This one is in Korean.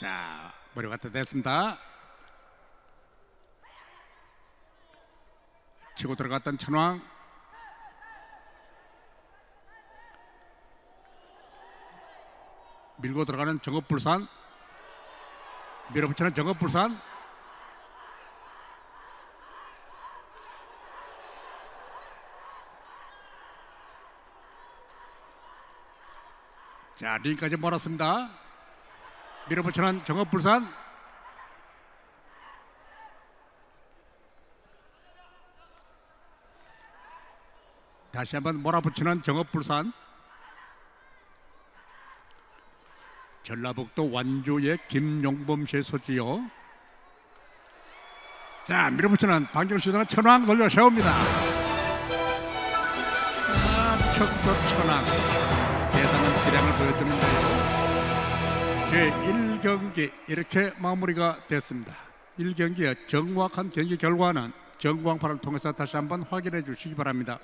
자, 머리 갖다 댔습니다. 치고 들어갔던 천왕. 밀고 들어가는 정업불산. 밀어붙이는 정업불산. 자, 링까지 몰았습니다. 밀어붙이는 정업불산. 다시 한번 몰아붙이는 정업불산. 전라북도 완주의 김용범 씨의 소지요. 자, 밀어붙이는 방정수단은 천왕 돌려 세웁니다. 아, 척척 천왕. 대단한 기량을 보여주는데요. 제1경기 이렇게 마무리가 됐습니다. 1경기의 정확한 경기 결과는 정광판을 통해서 다시 한번 확인해 주시기 바랍니다.